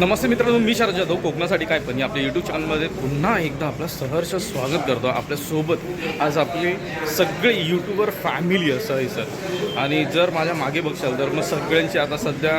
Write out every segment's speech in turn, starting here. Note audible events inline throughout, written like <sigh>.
नमस्ते मित्रांनो मी शरद जाधव. कोकणासाठी काय पण. आपल्या यूट्यूब चॅनलमध्ये पुन्हा एकदा आपलं सहर्ष स्वागत करतो आपल्यासोबत आज आपले सगळे यूट्यूबर फॅमिली असं आहे सर आणि जर माझ्या मागे बघशाल तर मग सगळ्यांची आता सध्या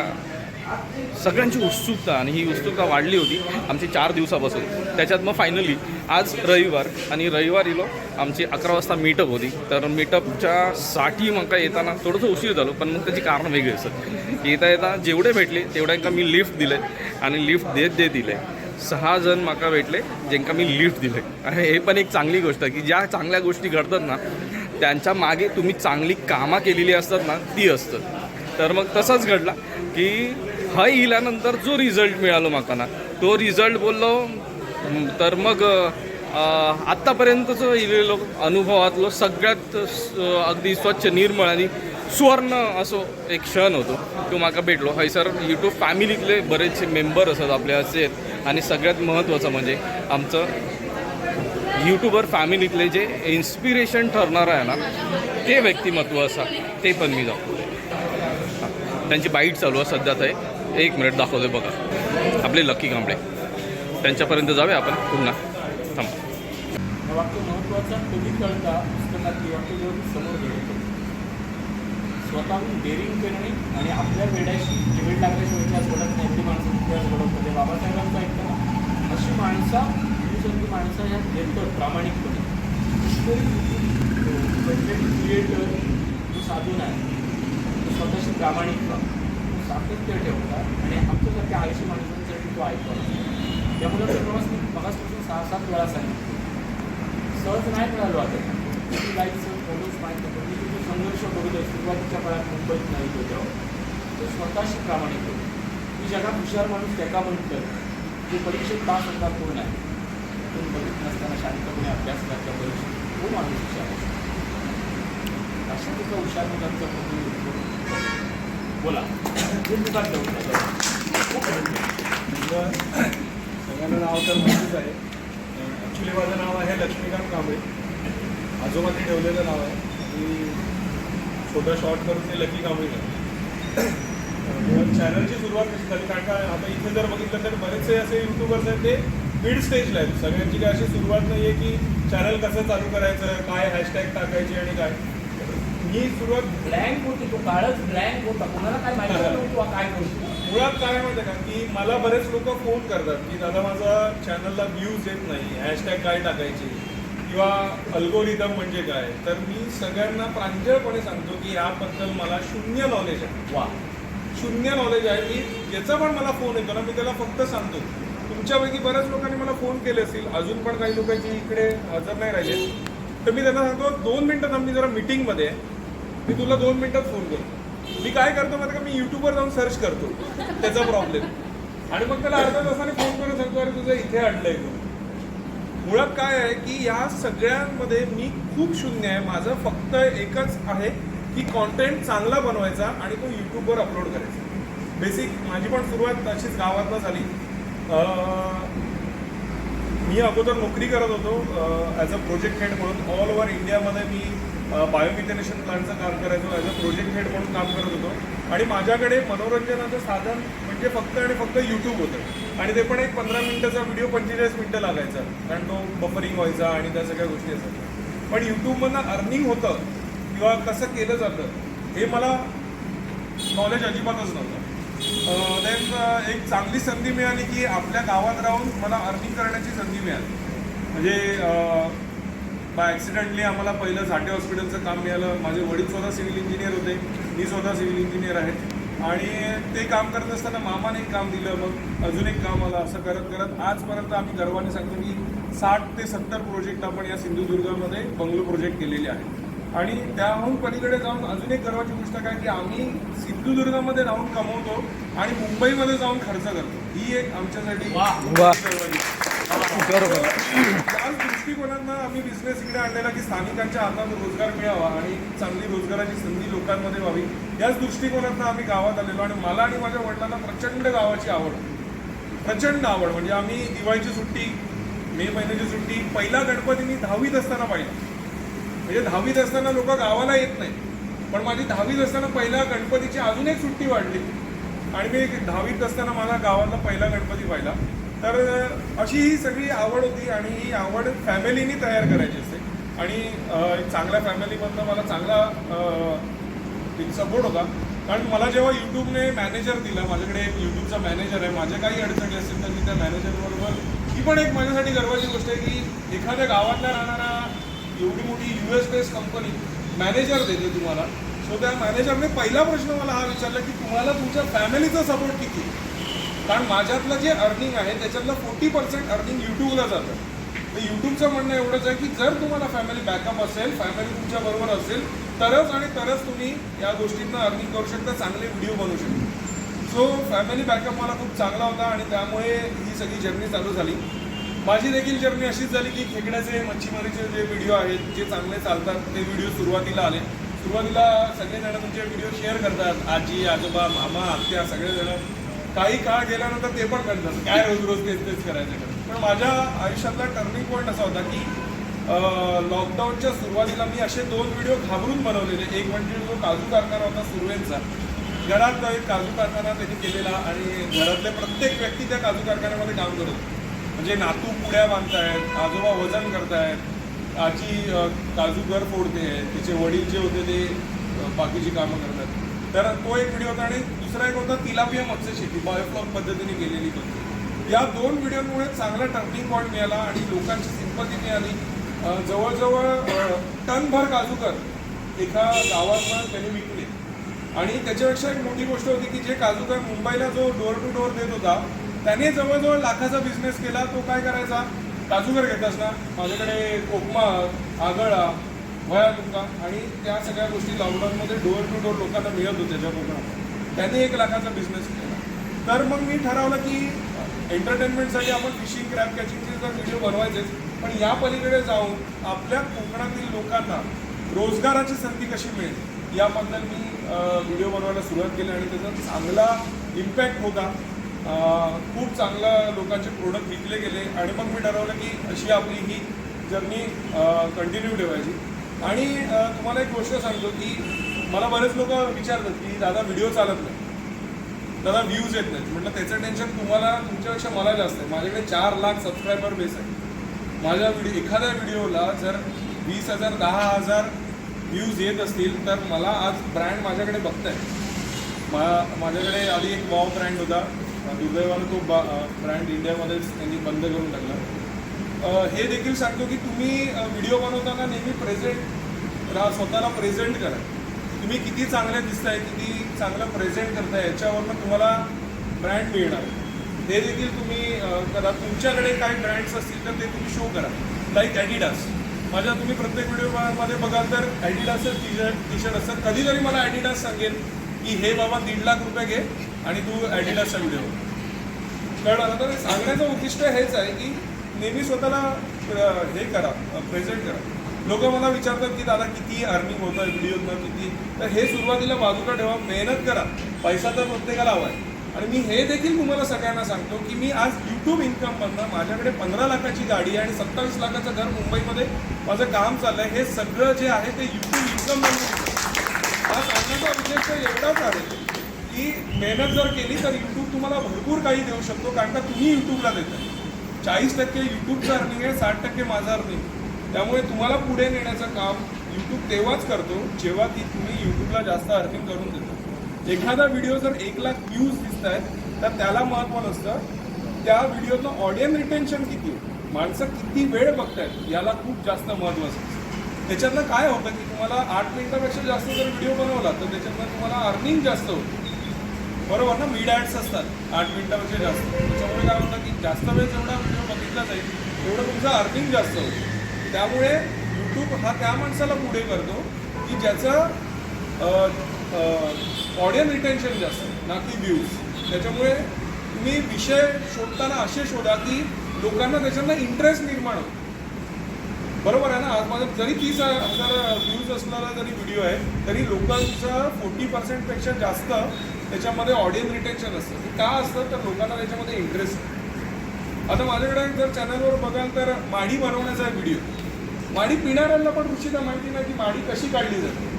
सगळ्यांची उत्सुकता आणि ही उत्सुकता वाढली होती. आमची चार दिवसापासून. त्याच्यात मग फायनली आज रविवार आणि रविवार इलो आमची अकरा वाजता मीटअप होती. तर मीटअपच्या साठी मग काय येताना थोडंसं उशीर झालो पण मग त्याची कारणं वेगळी असत येता येता जेवढे भेटले तेवढ्यांका मी लिफ्ट दिले आणि लिफ्ट देत देत दिले सहा जण माका भेटले ज्यांका मी लिफ्ट दिले आणि हे पण एक चांगली गोष्ट आहे की ज्या चांगल्या गोष्टी घडतात ना त्यांच्या मागे तुम्ही चांगली कामं केलेली असतात ना ती असतात. तर मग तसंच घडला की हा इल्यानंतर जो रिझल्ट मिळालो म्हाका ना तो रिझल्ट बोललो तर मग अं, आत्तापर्यंतचं इलेलो अनुभवातलो सगळ्यात अगदी स्वच्छ निर्मळ आणि सुवर्ण असो एक क्षण होतो. तो म्हाका भेटलो. हयसर यूट्यूब फॅमिलीतले बरेचसे मेंबर असतात आपले असे आणि सगळ्यात महत्त्वाचं म्हणजे आमचं यूट्यूबर फॅमिलीतले जे इन्स्पिरेशन ठरणार आहे ना ते व्यक्तिमत्व असा ते पण मी जाऊ त्यांची बाईट चालू आहे सध्या ते एक मिनिट दाखवते बघा. आपले लकी कांबळे त्यांच्यापर्यंत जाऊया आपण पुन्हा. थांबा. वाक्य महत्त्वाचा कधी कळता पुस्तकात वाक्य समोर घडवतो स्वतःहून डेअरिंग करणे आणि आपल्या वेड्याशी लिमिट लागल्याशिवाय इतिहास घडत नाही ती माणसं इतिहास घडत होते. बाबासाहेबांचा ऐकतं ना अशी माणसा दुसरी माणसं ह्या येतं प्रामाणिकपणे कंटेंट क्रिएटर जो साधून आहे तो स्वतःशी प्रामाणिक प्रामाणिकता ते ठेवतात आणि आमच्यासारख्या आयुष्य माणसांसाठी तो ऐकतो त्यामुळे तो प्रवास मी मगासपासून सहा सात वेळा सांगितलं. सहज नाही मिळालो आता किती लाईकचं फोटोज माहीत नाही. मी तुझे संघर्ष बघितलं सुरुवातीच्या काळात मुंबईत नाही होतो तेव्हा तो स्वतःशी प्रामाणिक होतो मी जगात हुशार माणूस त्याका म्हणतं जे परीक्षेत पास होता पूर्ण आहे पण बघित नसताना शांतपणे अभ्यास करता परीक्षेत तो माणूस हुशार असतो. अशा तिचा हुशार मुलांचा फोटो बोला. सगळ्यांना नाव तर माहितीच आहे. ॲक्च्युली माझं नाव आहे लक्ष्मीकांत कांबळे. आजोबाने ठेवलेलं नाव आहे. आणि छोटं शॉर्ट करून ते लकी कांबळे झालं चॅनलची सुरुवात कशी झाली? कारण का आता इथे जर बघितलं तर बरेचसे असे युट्यूबर्स आहेत ते मिड स्टेजला आहेत. सगळ्यांची काय अशी सुरुवात नाही आहे की चॅनल कसं चालू करायचं काय हॅशटॅग टाकायचे आणि काय. मी सुरुवात ब्लँक होती तो काळच ब्लँक होता. कोणाला काय माहिती नव्हतं <laughs> काय करतो मुळात काय माहिती का? की मला बरेच लोक फोन करतात की दादा माझा चॅनलला व्ह्यूज येत नाही हॅशटॅग काय टाकायचे? किंवा अल्गोरिदम म्हणजे काय? तर मी सगळ्यांना प्रांजळपणे सांगतो की याबद्दल मला शून्य नॉलेज आहे. वा. शून्य नॉलेज आहे. मी ज्याचा पण मला फोन येतो ना मी त्याला फक्त सांगतो. तुमच्यापैकी बऱ्याच लोकांनी मला फोन केले असतील. अजून पण काही लोकांची इकडे हजर नाही राहिले. तर मी त्यांना सांगतो दोन मिनिटात आम्ही जरा मीटिंगमध्ये आहे. मी तुला दोन मिनिटात फोन करतो. मी काय करतो माहिती का? मी युट्यूबवर जाऊन सर्च करतो. त्याचा प्रॉब्लेम आणि मग त्याला अर्ध्या तासाने फोन करून सांगतो अरे तुझं इथे अडलंय मुळात काय आहे की या सगळ्यांमध्ये मी खूप शून्य आहे. माझं फक्त एकच आहे की कॉन्टेंट चांगला बनवायचा आणि तो यूट्यूबवर अपलोड करायचा. बेसिक माझी पण सुरुवात अशीच गावातनं झाली. मी अगोदर नोकरी करत होतो ॲज अ प्रोजेक्ट हेड म्हणून ऑल ओव्हर इंडियामध्ये मी बायोमिथेनेशन प्लांटचं काम करायचो. ॲज अ प्रोजेक्ट हेड म्हणून काम करत होतो. आणि माझ्याकडे मनोरंजनाचं साधन म्हणजे फक्त आणि फक्त यूट्यूब होतं. आणि ते पण एक पंधरा मिनिटाचा व्हिडिओ पंचेचाळीस मिनटं लागायचा. कारण तो बफरिंग व्हायचा आणि त्या सगळ्या गोष्टी असायच्या. पण यूट्यूबमधनं अर्निंग होतं किंवा कसं केलं जातं हे मला नॉलेज अजिबातच नव्हतं. देन एक चांगली संधी मिळाली की आपल्या गावात राहून मला अर्निंग करण्याची संधी मिळाली. म्हणजे बाय ॲक्सिडेंटली आम्हाला पहिलं झाटे हॉस्पिटलचं काम मिळालं. माझे वडील स्वतः सिव्हिल इंजिनियर होते. मी स्वतः सिव्हिल इंजिनियर आहे. आणि ते काम करत असताना मामाने एक काम दिलं. मग अजून एक काम आलं. असं करत करत आजपर्यंत आम्ही गर्वाने सांगतो की साठ ते सत्तर प्रोजेक्ट आपण या सिंधुदुर्गामध्ये बंगलो प्रोजेक्ट केलेले आहेत. आणि त्याहून पलीकडे जाऊन अजून एक गर्वाची गोष्ट काय की आम्ही सिंधुदुर्गामध्ये राहून कमवतो आणि मुंबईमध्ये जाऊन खर्च करतो. ही एक आमच्यासाठी बरोबर. त्याच आम्ही बिझनेस इकडे आणलेला की स्थानिकांच्या हातात रोजगार मिळावा आणि चांगली रोजगाराची संधी लोकांमध्ये व्हावी. याच दृष्टिकोनातनं आम्ही गावात आलेलो आणि मला आणि माझ्या वडिलांना प्रचंड गावाची आवड. प्रचंड आवड. म्हणजे आम्ही दिवाळीची सुट्टी मे महिन्याची सुट्टी पहिला गणपती मी दहावीत असताना पाहिला. म्हणजे दहावीत असताना लोक गावाला येत नाही पण माझी दहावीत असताना पहिल्या गणपतीची अजून एक सुट्टी वाढली. आणि मी दहावीत असताना मला गावातला पहिला गणपती पाहिला. तर अशी ही सगळी आवड होती आणि ही आवड फॅमिलीनी तयार करायची असते. आणि एक चांगल्या फॅमिलीमधनं मला चांगला एक सपोर्ट होता. कारण मला जेव्हा यूट्यूबने मॅनेजर दिला माझ्याकडे एक यूट्यूबचा मॅनेजर आहे माझ्या काही अडचणी असतील तर मी त्या मॅनेजरबरोबर ही पण एक माझ्यासाठी गर्वाची गोष्ट आहे की एखाद्या गावातल्या राहणारा एवढी मोठी U S based company manager देते तुम्हाला. सो त्या मॅनेजरने पहिला प्रश्न मला हा विचारला की तुम्हाला तुमच्या फॅमिलीचा सपोर्ट किती कारण माझ्यातलं जे अर्निंग आहे त्याच्यातलं फोर्टी पर्सेंट अर्निंग यूट्यूबला जातं. तर यूट्यूबचं म्हणणं एवढंच आहे की जर तुम्हाला फॅमिली बॅकअप असेल फॅमिली तुमच्या बरोबर असेल तरच आणि तरच तुम्ही या गोष्टींना अर्निंग करू शकता चांगले व्हिडिओ बनवू शकता. सो फॅमिली बॅकअप मला खूप चांगला होता आणि त्यामुळे ही सगळी जर्नी चालू झाली. माझी देखील जर्नी अशीच झाली की खेकड्याचे मच्छीमारीचे जे व्हिडिओ आहेत जे चांगले चालतात ते व्हिडिओ सुरुवातीला आले. सुरुवातीला सगळेजण तुमचे व्हिडिओ शेअर करतात. आजी आजोबा मामा आत्या सगळेजण. काही काळ गेल्यानंतर ते पण करतात काय रोज रोज तेच तेच करायचं पण माझ्या आयुष्यातला टर्निंग पॉईंट असा होता की लॉकडाऊनच्या सुरुवातीला मी असे दोन व्हिडिओ घाबरून बनवलेले. एक म्हणजे जो काजू कारखाना होता सुरवेंचा. घरात एक काजू कारखाना त्यांनी केलेला आणि घरातले प्रत्येक व्यक्ती त्या काजू कारखान्यामध्ये काम करत होते. म्हणजे नातू पुड्या बांधतायत आजोबा वजन करतायत आजी काजू घर फोडते तिचे वडील जे होते ते बाकीची कामं करतात. तर तो एक व्हिडिओ होता आणि दुसरा एक होता तिलापिया मत्स्यशेती बायोफ्लॉक पद्धतीने केलेली होती या दोन व्हिडिओमुळे चांगला टर्निंग पॉईंट मिळाला आणि लोकांची सिंपती मिळाली. जवळजवळ टनभर काजूकर एका गावात त्यांनी विकले. आणि त्याच्यापेक्षा एक मोठी गोष्ट होती की जे काजूकर मुंबईला जो डोअर टू डोअर देत होता त्याने जवळजवळ लाखाचा बिझनेस केला. तो काय करायचा? काजूकर घेतास ना माझ्याकडे कोकमा आगळा वया तुमका आणि त्या सगळ्या गोष्टी लॉकडाऊनमध्ये डोअर टू डोअर लोकांना मिळत होत्या ज्या कोकणात त्याने एक लाखाचा बिझनेस केला. तर मग मी ठरवलं की एंटरटेनमेंटसाठी आपण फिशिंग क्रॅप कॅचिंगचे तर व्हिडिओ बनवायचेच पण या पलीकडे जाऊन आपल्या कोकणातील लोकांना रोजगाराची संधी कशी मिळेल याबद्दल मी व्हिडिओ बनवायला सुरुवात केली आणि त्याचा चांगला इम्पॅक्ट होता. खूप चांगला लोकांचे प्रोडक्ट विकले गेले आणि मग मी ठरवलं की अशी आपली ही जर्नी कंटिन्यू ठेवायची. आणि तुम्हाला एक गोष्ट सांगतो की मला बरेच लोक विचारतात की दादा व्हिडिओ चालत नाही. दादा व्ह्यूज येत नाहीत. म्हटलं त्याचं टेन्शन तुम्हाला तुमच्यापेक्षा मला जास्त आहे. माझ्याकडे चार लाख सबस्क्रायबर बेस आहे. माझ्या व्हिडिओ एखाद्या व्हिडिओला जर वीस हजार दहा हजार व्ह्यूज येत असतील तर मला आज ब्रँड माझ्याकडे बघताय मा माझ्याकडे आधी एक वॉव ब्रँड होता. दुर्दैवानं तो बा ब्रँड इंडियामध्येच त्यांनी बंद करून टाकला. हे देखील सांगतो की तुम्ही व्हिडिओ बनवताना नेहमी प्रेझेंट राहा स्वतःला प्रेझेंट करा. तुम्ही किती चांगले दिसताय किती चांगलं प्रेझेंट करताय याच्यावरनं तुम्हाला ब्रँड मिळणार. ते देखील तुम्ही करा तुमच्याकडे काही ब्रँड्स असतील तर ते तुम्ही शो करा. लाईक ॲडिडास माझ्या तुम्ही प्रत्येक व्हिडिओमध्ये बघाल तर ॲडिडासच टी शर्ट टी शर्ट असतात कधीतरी मला ॲडिडास सांगेल की हे बाबा दीड लाख रुपये घे आणि तू ॲडिडासचा व्हिडिओ कळलं तर सांगण्याचं उद्दिष्ट हेच आहे की नेहमी स्वतःला हे करा प्रेझेंट करा. लोक मला विचारतात की दादा किती अर्निंग होतं व्हिडिओतनं किती? तर हे सुरुवातीला बाजूला ठेवा मेहनत करा. पैसा तर प्रत्येकाला हवा आहे आणि मी हे देखील तुम्हाला सगळ्यांना सांगतो की मी आज यूट्यूब इन्कममधनं माझ्याकडे पंधरा लाखाची गाडी आहे आणि सत्तावीस लाखाचं घर मुंबईमध्ये माझं काम चाललं आहे हे सगळं जे आहे ते यूट्यूब इन्कम हा सांगण्याचा उद्देश एवढाच आहे की मेहनत जर केली तर यूट्यूब तुम्हाला भरपूर काही देऊ शकतो कारण का तुम्ही यूट्यूबला देता चाळीस टक्के यूट्यूबचं अर्निंग आहे साठ टक्के माझं अर्निंग त्यामुळे तुम्हाला पुढे नेण्याचं काम यूट्यूब तेव्हाच करतो जेव्हा ती तुम्ही यूट्यूबला जास्त अर्निंग करून देतो. एखादा व्हिडिओ जर एक लाख व्ह्यूज दिसत आहेत तर त्याला महत्त्व नसतं त्या व्हिडिओचं ऑडियन्स रिटेन्शन किती माणसं किती वेळ बघतायत याला खूप जास्त महत्त्व असतं. त्याच्यातनं काय होतं की तुम्हाला आठ मिनिटापेक्षा जास्त जर व्हिडिओ बनवला तर त्याच्यातनं तुम्हाला अर्निंग जास्त होतं. बरोबर ना? मिड ॲड्स असतात आठ मिनिटापेक्षा जास्त. त्याच्यामुळे काय होतं की जास्त वेळ जेवढा व्हिडिओ बघितला जाईल तेवढं तुमचं अर्निंग जास्त होतं. त्यामुळे यूट्यूब हा त्या माणसाला पुढे करतो की ज्याचं ऑडियन्स रिटेन्शन जास्त ना की व्ह्यूज त्याच्यामुळे तुम्ही विषय शोधताना असे शोधा की लोकांना त्याच्यातनं इंटरेस्ट निर्माण होतो. बरोबर आहे ना? आज माझा जरी तीस हजार व्ह्यूज असणारा जरी व्हिडिओ आहे तरी लोकांचा फोर्टी पर्सेंटपेक्षा जास्त त्याच्यामध्ये ऑडियन्स रिटेन्शन असतं. ते का असतं? तर लोकांना त्याच्यामध्ये इंटरेस्ट आता माझ्याकडे जर चॅनलवर बघाल तर माडी बनवण्याचा व्हिडिओ माडी पिणाऱ्यांना पण रुचिता माहिती नाही की माडी कशी काढली जाते.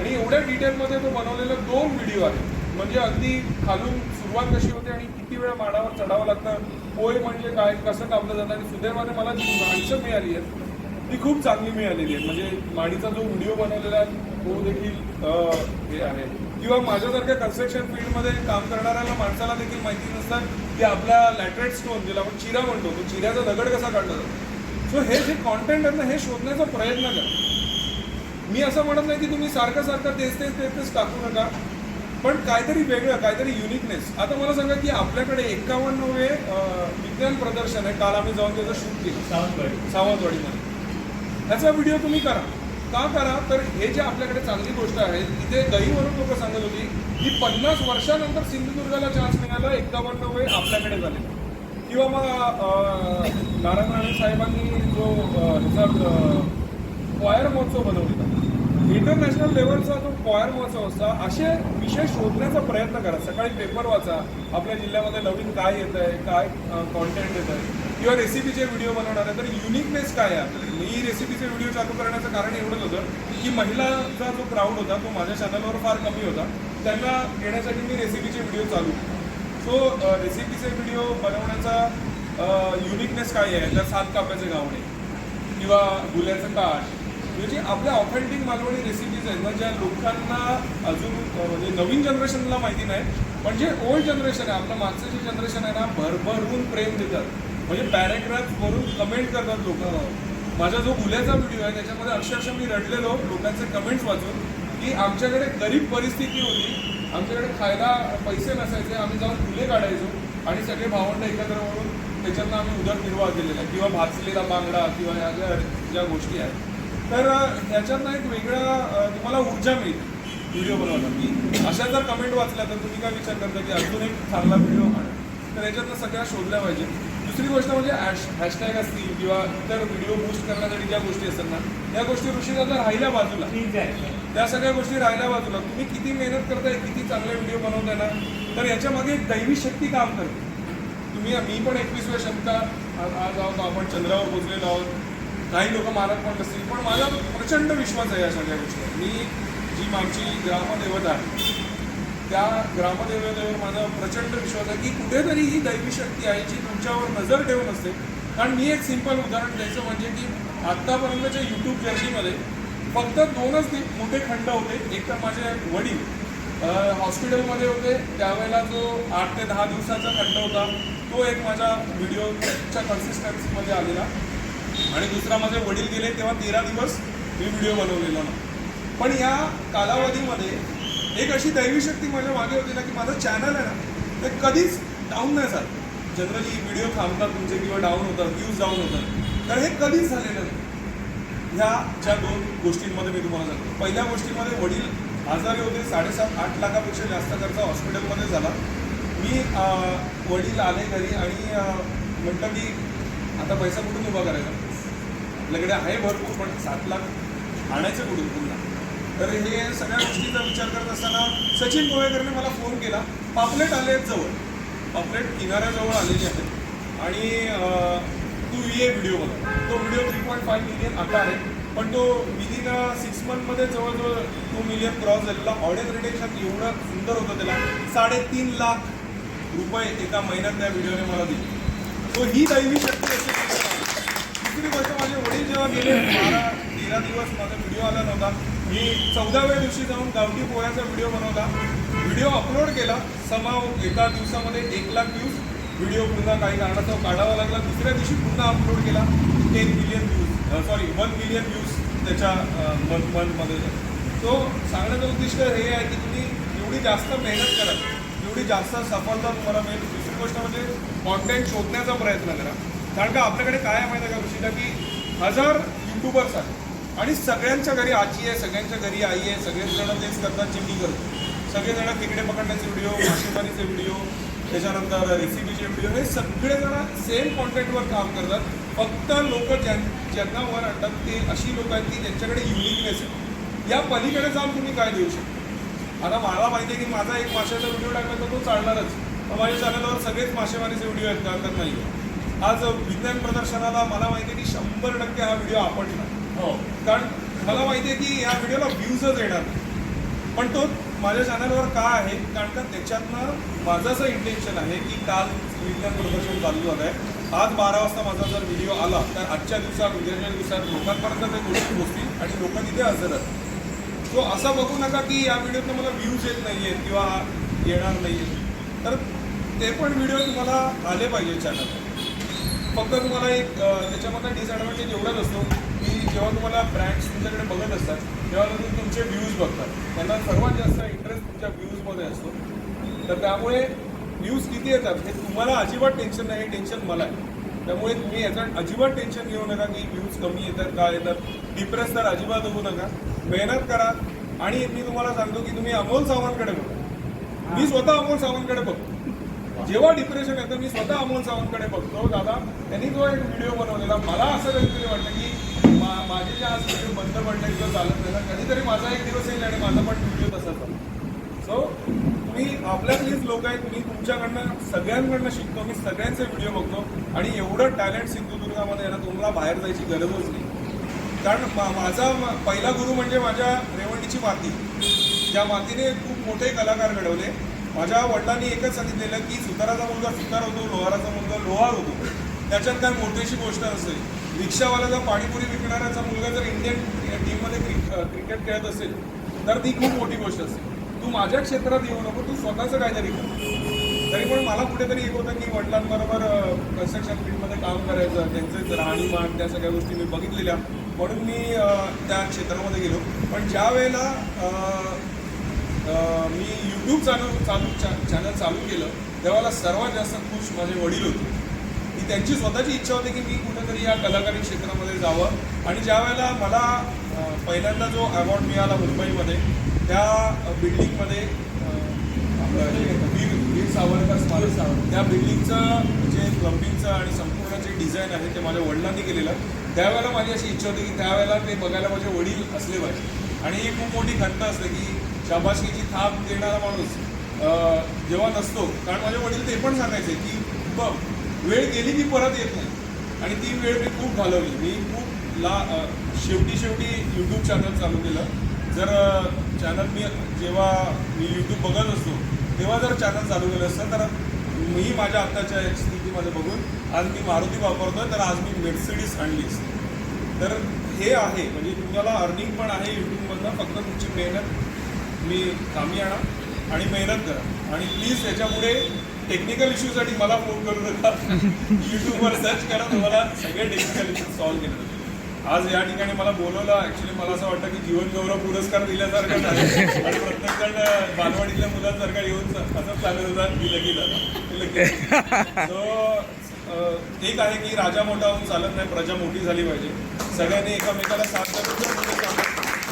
आणि एवढ्या डिटेलमध्ये तो बनवलेला दोन व्हिडिओ आहेत. म्हणजे अगदी खालून सुरुवात कशी होते आणि किती वेळ माडावर चढावं लागतं पोय म्हणजे काय कसं कापलं जातं आणि सुदैवाने मला जी माणसं मिळाली आहेत ती खूप चांगली मिळालेली आहे म्हणजे माडीचा जो व्हिडिओ बनवलेला आहे तो देखील अं, हे आहे. किंवा माझ्यासारख्या कन्स्ट्रक्शन फील्डमध्ये काम करणाऱ्याला माणसाला देखील माहिती नसतं की आपला लॅटरेट स्टोन ज्याला आपण चिरा म्हणतो तो चिऱ्याचा दगड कसा काढला जातो? सो हे जे कॉन्टेंट आहे ना हे शोधण्याचा प्रयत्न करा. मी असं म्हणत नाही की तुम्ही सारखं सारखं तेच तेच तेच तेच टाकू नका. पण काहीतरी वेगळं काहीतरी युनिकनेस आता मला सांगा की आपल्याकडे एकावन्नवे विज्ञान प्रदर्शन आहे. काल आम्ही जाऊन त्याचं शूट केलं. सावंतवाडी. सावंतवाडीमध्ये. त्याचा व्हिडिओ तुम्ही करा. का करा? तर हे जे आपल्याकडे चांगली गोष्ट आहे तिथे दहीवरून लोक सांगत होती की पन्नास वर्षानंतर सिंधुदुर्गाला चान्स मिळाला एकावन्नवे आपल्याकडे झाले. किंवा मग नारायण राणे साहेबांनी जो ह्याचा क्वायर महोत्सव बनवलेला इंटरनॅशनल लेवलचा जो क्वायर महोत्सव असता असे विषय शोधण्याचा प्रयत्न करा. सकाळी पेपर वाचा आपल्या जिल्ह्यामध्ये नवीन काय येत आहे काय कॉन्टेंट येत आहे किंवा रेसिपीचे व्हिडिओ बनवणार आहे तर युनिकनेस काय आहे? मी रेसिपीचे व्हिडिओ चालू करण्याचं कारण एवढंच होतं की महिलाचा जो क्राऊड होता तो माझ्या चॅनलवर फार कमी होता. त्यांना येण्यासाठी मी रेसिपीचे व्हिडिओ चालू सो रेसिपीचे व्हिडिओ बनवण्याचा युनिकनेस काय आहे? तर सात काप्याचे गावणे किंवा गुल्याचं काठ म्हणजे आपल्या ऑथेंटिक मालवणी रेसिपीज आहेत. ना ज्या लोकांना अजून म्हणजे नवीन जनरेशनला माहिती नाही पण जे ओल्ड जनरेशन आहे आपलं मागचं जे जनरेशन आहे ना भरभरून प्रेम देतात. म्हणजे पॅरेग्राफ वरून कमेंट करतात लोक. माझा जो गुल्याचा व्हिडिओ आहे त्याच्यामध्ये अक्षरशः मी रडलेलो लोकांचे कमेंट्स वाचून की आमच्याकडे गरीब परिस्थिती होती आमच्याकडे खायला पैसे नसायचे आम्ही जाऊन फुले काढायचो आणि सगळे भावंड एकत्र म्हणून त्याच्यातनं आम्ही उदरनिर्वाह केलेला आहे किंवा भाजलेला बांगडा किंवा या ज्या ज्या गोष्टी आहेत. तर ह्याच्यातनं एक वेगळा तुम्हाला ऊर्जा मिळते व्हिडिओ बनवायला की अशा जर कमेंट वाचल्या तर तुम्ही काय विचार करता की अजून एक चांगला व्हिडिओ काढा तर याच्यातनं सगळ्या शोधल्या पाहिजे दुसरी गोष्ट म्हणजे हॅश हॅशटॅग असतील किंवा इतर व्हिडिओ बूस्ट करण्यासाठी ज्या गोष्टी असतात ना या गोष्टी ऋषीला जर राहिल्या बाजूला. ठीक आहे. त्या सगळ्या गोष्टी राहिल्या बाजूला. तुम्ही किती मेहनत करताय किती चांगले व्हिडिओ बनवताय ना तर याच्यामध्ये एक दैवी शक्ती काम करते. तुम्ही मी पण एकवीसव्या शतकात आज आज आहोत आपण चंद्रावर पोचलेलो आहोत. काही लोक मानत पण नसतील पण माझा प्रचंड विश्वास आहे या सगळ्या गोष्टीवर. मी जी आमची ग्रामदेवता आहे त्या ग्रामदेवतेवर माझा प्रचंड विश्वास आहे की कुठेतरी ही दैवी शक्ती आहे जी तुमच्यावर नजर ठेवून असते. कारण मी एक सिंपल उदाहरण द्यायचं म्हणजे की आत्तापर्यंतच्या यूट्यूब जर्नीमध्ये फक्त दोनच मोठे खंड होते. एक तर माझे वडील हॉस्पिटलमध्ये होते. त्यावेळेला जो आठ ते दहा दिवसाचा खंड होता तो एक माझ्या व्हिडिओच्या कन्सिस्टन्सीमध्ये आलेला. आणि दुसरा माझे वडील गेले तेव्हा तेरा दिवस मी व्हिडिओ बनवलेला. ना पण या कालावधीमध्ये एक अशी दैवी शक्ती माझ्या मागे होती ना की माझं चॅनल आहे ना ते कधीच डाऊन नाही झालं. जनरली व्हिडिओ थांबतात तुमचे किंवा डाऊन होतात व्ह्यूज डाऊन होतात. तर हे कधीच झालेलं नाही. ह्या ज्या दोन गोष्टींमध्ये मी तुम्हाला सांगतो. पहिल्या गोष्टीमध्ये वडील आजारी होते साडेसात आठ लाखापेक्षा जास्त खर्च हॉस्पिटलमध्ये झाला. मी वडील आले घरी आणि अं, म्हटलं की आता पैसा कुठून उभा करायचा? आपल्याकडे आहे भरपूर पण सात लाख आणायचं कुठून पुन्हा? तर हे सगळ्या गोष्टीचा विचार करत असताना सचिन गोवेकरने मला फोन केला. पापलेट आले आहेत जवळ. पापलेट किनाऱ्याजवळ आलेली आहेत. आणि अं, तू ये व्हिडिओ तो video three point five million आता आहे. पण तो विदिन सिक्स मंथमध्ये जवळजवळ टू मिलियन क्रॉस झालेला. ऑडियन्स रिटेक्शन एवढं सुंदर होतं त्याला. साडेतीन लाख रुपये एका महिन्यात त्या व्हिडिओने मला दिले. तो ही दैवी शक्ती असते दुसरी गोष्ट माझे वडील जेव्हा गेले बारा तेरा दिवस माझा व्हिडिओ आला नव्हता. मी चौदाव्या दिवशी जाऊन गावठी पोह्याचा व्हिडिओ बनवला. व्हिडिओ अपलोड केला. समाव एका दिवसामध्ये एक लाख व्ह्यूज व्हिडिओ पुन्हा काही कारणास्तव काढावा लागला. दुसऱ्या दिवशी पुन्हा अपलोड केला. Ten million views sorry one million views त्याच्या मंथ मंथमध्ये तो सांगण्याचं उद्दिष्ट हे आहे की तुम्ही एवढी जास्त मेहनत करा. एवढी जास्त सफलता तुम्हाला मिळेल. दुसरी गोष्ट म्हणजे कॉन्टेंट शोधण्याचा प्रयत्न करा. कारण का आपल्याकडे काय आहे माहिती आहे का ऋषिता की हजार युट्यूबर्स आहेत. आणि सगळ्यांच्या घरी आजी आहे सगळ्यांच्या घरी आई आहे सगळेजण तेच करतात जे मी करतो सगळेजण तिकडे पकडण्याचे व्हिडिओ मासेमारीचे व्हिडिओ त्याच्यानंतर रेसिपीचे व्हिडिओ हे सगळेजण सेम कॉन्टेंटवर काम करतात. फक्त लोक ज्यां ज्यांना वर आणतात ते अशी लोक आहेत की ज्यांच्याकडे युनिकनेस आहे. या पलीकडे जाऊन तुम्ही काय देऊ शकता? आता मला माहिती आहे की माझा एक माशाचा व्हिडिओ टाकला तर तो चालणारच. माझ्या चॅनलवर सगळेच मासेमारीचे व्हिडिओ आहेत का तर नाही आज विज्ञान प्रदर्शनाला मला माहिती आहे की शंभर टक्के हा व्हिडिओ आपटला हो. कारण मला माहिती आहे की या व्हिडिओला व्ह्यूजच येणार. पण तो माझ्या चॅनलवर का आहे? कारण का त्याच्यातनं माझं असं इंटेन्शन आहे की काल विज्ञान प्रदर्शन चालू झालं आहे आज बारा वाजता माझा जर व्हिडिओ आला तर आजच्या दिवसात उद्याच्या दिवसात लोकांपर्यंत ते गोष्टी पोहोचतील आणि लोक तिथे हजर आहेत. सो असं बघू नका की या व्हिडिओतनं मला व्ह्यूज येत नाही आहेत किंवा येणार नाही आहेत तर ते पण व्हिडिओ तुम्हाला आले पाहिजे चॅनल फक्त तुम्हाला एक त्याच्यामधला डिसएडव्हान्टेज एवढाच असतो. जेव्हा तुम्हाला ब्रँड्स तुमच्याकडे बघत असतात तेव्हा तुम्ही तुमचे व्ह्यूज बघतात. त्यांना सर्वात जास्त इंटरेस्ट तुमच्या व्ह्यूजमध्ये असतो. तर त्यामुळे व्ह्यूज किती येतात हे तुम्हाला अजिबात टेन्शन नाही हे टेन्शन मला आहे. त्यामुळे तुम्ही याचा अजिबात टेन्शन घेऊ नका की व्ह्यूज कमी येतात का येतात. डिप्रेस तर अजिबात होऊ नका. मेहनत करा. आणि मी तुम्हाला सांगतो की तुम्ही अमोल सावंतकडे बघा. मी स्वतः अमोल सावंतकडे बघतो. जेव्हा डिप्रेशन येतं मी स्वतः अमोल सावंतकडे बघतो. दादा त्यांनी जो एक व्हिडिओ बनवलेला. मला असं काहीतरी वाटतं की माझे जे आज व्हिडिओ बंद पडले चालत नाही. ना कधीतरी माझा एक दिवस येईल आणि माझा पण व्हिडिओ तसाच सो तुम्ही आपल्यातलीच लोक आहेत. मी तुमच्याकडनं सगळ्यांकडनं शिकतो. मी सगळ्यांचे व्हिडिओ बघतो. आणि एवढं टॅलेंट सिंधुदुर्गामध्ये आहे ना तुम्हाला बाहेर जायची गरजच नाही. कारण मा- माझा म- पहिला गुरु म्हणजे माझ्या रेवणीची माती. ज्या मातीने खूप मोठे कलाकार घडवले. माझ्या वडिलांनी एकच सांगितलेलं की सुताराचा मुलगा सुतार होतो लोहाराचा मुलगा लोहार होतो. त्याच्यात काय मोठीशी गोष्ट असेल रिक्षावाल्याचा पाणीपुरी विकणाऱ्याचा मुलगा जर इंडियन टीममध्ये क्रिकेट खेळत असेल तर ती खूप मोठी गोष्ट असेल. तू माझ्या क्षेत्रात येऊ नको तू स्वतःचं काहीतरी कर. तरी पण मला कुठेतरी एक होतं की वडिलांबरोबर कन्स्ट्रक्शन फील्डमध्ये काम करायचं त्यांचं राहणीमान त्या सगळ्या गोष्टी मी बघितलेल्या. म्हणून मी त्या क्षेत्रामध्ये गेलो. पण ज्या वेळेला मी यूट्यूब चालू चालू चॅनल चालू केलं त्यावेळेला सर्वात जास्त खुश माझे वडील होते. त्यांची स्वतःची इच्छा होती की मी कुठेतरी या कलाकारी क्षेत्रामध्ये जावं. आणि ज्या वेळेला मला पहिल्यांदा जो अवॉर्ड मिळाला मुंबईमध्ये त्या बिल्डिंगमध्ये आपलं वीर वीर सावरकर स्मारक. सावरकर. त्या बिल्डिंगचं जे प्लंबिंगचं आणि संपूर्ण जे डिझाईन आहे ते माझ्या वडिलांनी केलेलं. त्यावेळेला माझी अशी इच्छा होती की त्यावेळेला ते बघायला माझे वडील असले पाहिजे. आणि ही खूप मोठी खंत असते की शाबासकीची थाप देणारा माणूस जेव्हा नसतो कारण माझे वडील ते पण सांगायचे की बघ वेळ गेली की परत येत नाही. आणि ती वेळ मी खूप घालवली. मी खूप ला शेवटी शेवटी यूट्यूब चॅनल चालू केलं. जर चॅनल मी जेव्हा मी यूट्यूब बघत असतो तेव्हा जर चॅनल चालू केलं असतं तर मी माझ्या आत्ताच्या स्थितीमध्ये बघून आज मी मारुती वापरतोय तर आज मी मेर्सिडीज आणली असते. तर हे आहे म्हणजे तुम्हाला अर्निंग पण आहे यूट्यूबमधनं फक्त तुमची मेहनत मी कामी आणा आणि मेहनत करा. आणि प्लीज याच्यामुळे टेक्निकल इश्यूसाठी मला फोन करू नका. यूट्यूबवर सर्च करा तुम्हाला सगळे टेक्निकल इश्यू सॉल्व्ह केले आज या ठिकाणी मला बोलवलं ऍक्च्युली मला असं वाटतं की जीवन गौरव पुरस्कार दिल्यासारखं आणि प्रत्येक जण बालवाडीतल्या मुलांसारखा येऊन असंच चालत होता. की लगेच सो एक आहे की राजा मोठा होऊन चालत नाही प्रजा मोठी झाली पाहिजे. सगळ्यांनी एकामेकाला साथ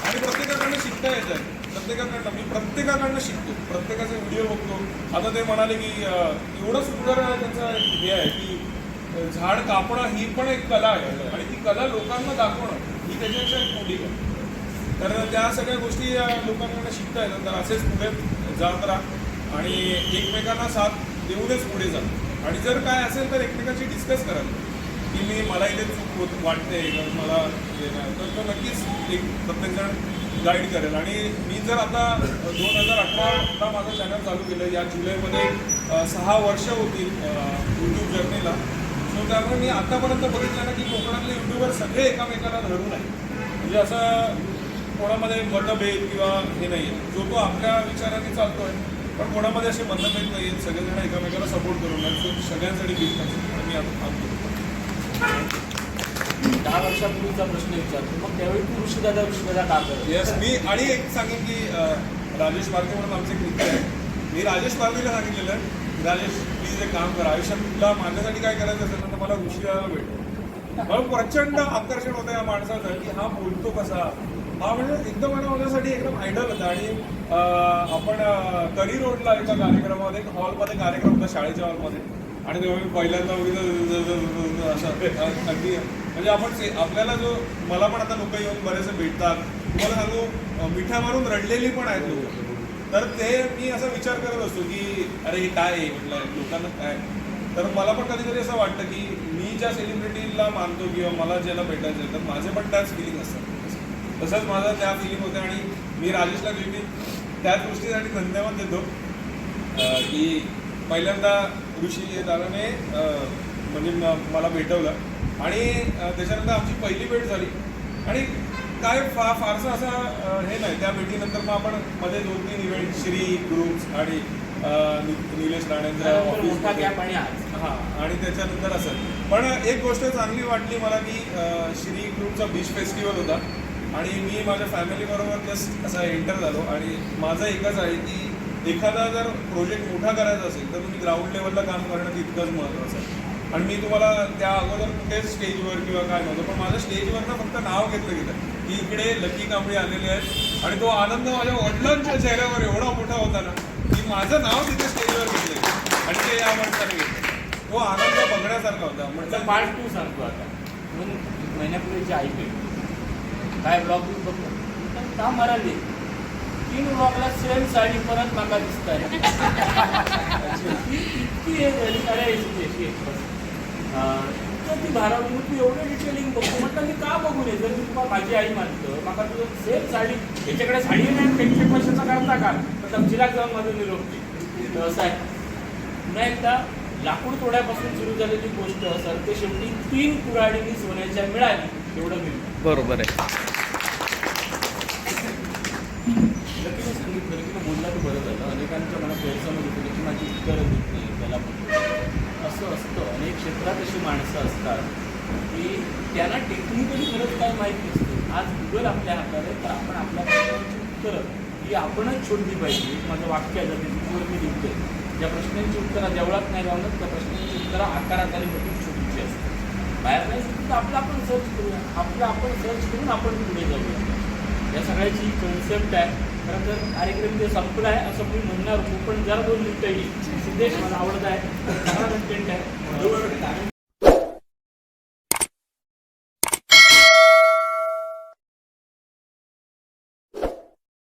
आणि प्रत्येकाकडनं शिकता येत आहे. प्रत्येकाकडनं मी प्रत्येकाकडनं शिकतो. प्रत्येकाचे व्हिडिओ बघतो. आता ते म्हणाले की एवढं सुंदर त्यांचं हे आहे की झाड कापणं ही पण एक कला आहे. आणि ती कला लोकांना दाखवणं ही त्याच्यापेक्षा एक मोठी कला. तर त्या सगळ्या गोष्टी लोकांकडनं शिकता येतात. तर असेच पुढे जात राहा. आणि एकमेकांना साथ देऊनच पुढे जा. आणि जर काय असेल तर एकमेकांशी डिस्कस करा. की मी मला इथे चूक होत वाटते मला हे नाही. तर तो नक्कीच एक प्रत्येकजण गाईड करेल. आणि मी जर आता दोन हजार अठराला माझं चॅनल चालू केलं या जुलैमध्ये सहा वर्ष होतील यूट्यूब जर्नीला सो त्यामुळे मी आतापर्यंत बघितलं ना की कोकणातले युट्यूबर सगळे एकामेकाला धरून आहे म्हणजे असं कोणामध्ये मतभेद किंवा हे नाही आहे जो तो आपल्या विचाराने चालतो आहे पण कोणामध्ये असे मतभेद नाही आहेत सगळेजण एकामेकाला सपोर्ट करून आहेत. सो सगळ्यांसाठी गिफ्ट मी आता थांबतो. दहा वर्षापूर्वीचा प्रश्न विचारतो. मग त्यावेळी तू ऋषीदादा ऋषीदादा का करत येस मी आणि एक सांगेन की राजेश पारखे म्हणून आमचे एक मित्र आहे मी राजेश पारखेला सांगितलेलं राजेश प्लीज एक काम करा. आयुष्यात तुला माझ्यासाठी काय करायचं असेल तर मला ऋषीदादा भेटतो मला प्रचंड आकर्षण होतं या माणसाचं की हा बोलतो कसा? हा म्हणजे एकदम मला माझ्यासाठी एकदम आयडल होता. आणि आपण करी रोडला एका कार्यक्रमामध्ये हॉलमध्ये कार्यक्रम होता शाळेच्या हॉलमध्ये. आणि तेव्हा मी पहिल्यांदा वगैरे असं अगदी म्हणजे आपण आपल्याला जो मला पण आता लोक येऊन बरेचसे भेटतात. तुम्हाला सांगू अं, मिठ्या मारून रडलेली पण आहेत लोक. तर ते मी असा विचार करत असतो की अरे हे काय आहे? म्हटलं लोकांना काय? तर मला पण कधीतरी असं वाटतं की मी ज्या सेलिब्रिटीला मानतो किंवा मला ज्याला भेटायचं आहे तर माझे पण त्याच फिलिंग असतात. तसंच माझं त्या फिलिंग होत्या आणि मी राजेशला नेहमी त्याच गोष्टीसाठी धन्यवाद देतो. की पहिल्यांदा ऋषी दादाने म्हणजे मला भेटवलं. आणि त्याच्यानंतर आमची पहिली भेट झाली. आणि काय फा फारसं असं हे नाही. त्या भेटीनंतर मग आपण मध्ये दोन तीन इव्हेंट श्री ग्रुप्स आणि निलेश आणि आज. हा आणि त्याच्यानंतर असं. पण एक गोष्ट चांगली वाटली मला की श्री ग्रुपचा बीच फेस्टिवल होता. आणि मी माझ्या फॅमिलीबरोबर जस्ट असा एंटर झालो. आणि माझं एकच आहे की एखादा जर प्रोजेक्ट मोठा करायचा असेल तर तुम्ही ग्राउंड लेवलला काम करणं तितकंच महत्त्वाचं आहे. आणि मी तुम्हाला त्या अगोदर कुठेच स्टेजवर किंवा काय नव्हतं पण माझं स्टेजवर ना फक्त नाव घेतलं गेलं. की इकडे लकी कांबळे आलेले आहेत. आणि तो आनंद माझ्या वडिलांच्या चेहऱ्यावर एवढा मोठा होता ना की माझं नाव तिथे स्टेजवर घेतलं आणि ते या माणसाने घेतलं. तो आनंद बघण्यासारखा होता. त्याचा म्हटलं पार्ट टू सांगतो आता. म्हणून एक महिन्यापूर्वी जे ऐकले. काय ब्लॉग बघतो का मराली तीन ब्लॉगला सेम साडी परत माका दिसत आहे इतकी हे झाली. अरे इतकं ती भारावली. मग तू एवढं डिटेलिंग बघतो. म्हटलं मी का बघू नये जर मी तुम्हाला माझी आई मानतं माका तुझं सेम साडी याच्याकडे साडी नाही त्यांच्या पैशाचा करता का तर तपशिलात जाऊन माझं निरोप दे. तर असं आहे. पुन्हा एकदा लाकूड तोड्यापासून सुरू झालेली गोष्ट सर ते शेवटी तीन कुऱ्हाडीनी सोन्याच्या मिळाली एवढं मी बरोबर आहे. लकीने सांगितलं की बोलला तर बरं झालं. अनेकांच्या मनात गैरसमज होते की माझी उत्तरं देत नाही त्याला पण असं असतं अनेक क्षेत्रात अशी माणसं असतात की त्यांना टेक्निकली खरंच काय माहीत नसतं. आज गुगल आपल्या हातात आहे तर आपण आपल्या प्रश्नांची उत्तरं ही आपणच शोधली पाहिजे. माझं वाक्य आहे ते मी लिहितोय. ज्या प्रश्नांची उत्तरं देवळात नाही लावणार त्या प्रश्नांची उत्तरं आकारात आणि मोठी शोधूची असतात. बाहेर नाही तर आपलं आपण सर्च करूया. आपलं आपण सर्च करून आपण पुढे जाऊया. या सगळ्याची कन्सेप्ट आहे. खरं तर कार्यक्रम जे संपला आहे असं मी म्हणणार होतो पण जरा दोन मिनटं येईल सिद्धेश मला आवडत आहे. चांगला कंटेंट आहे.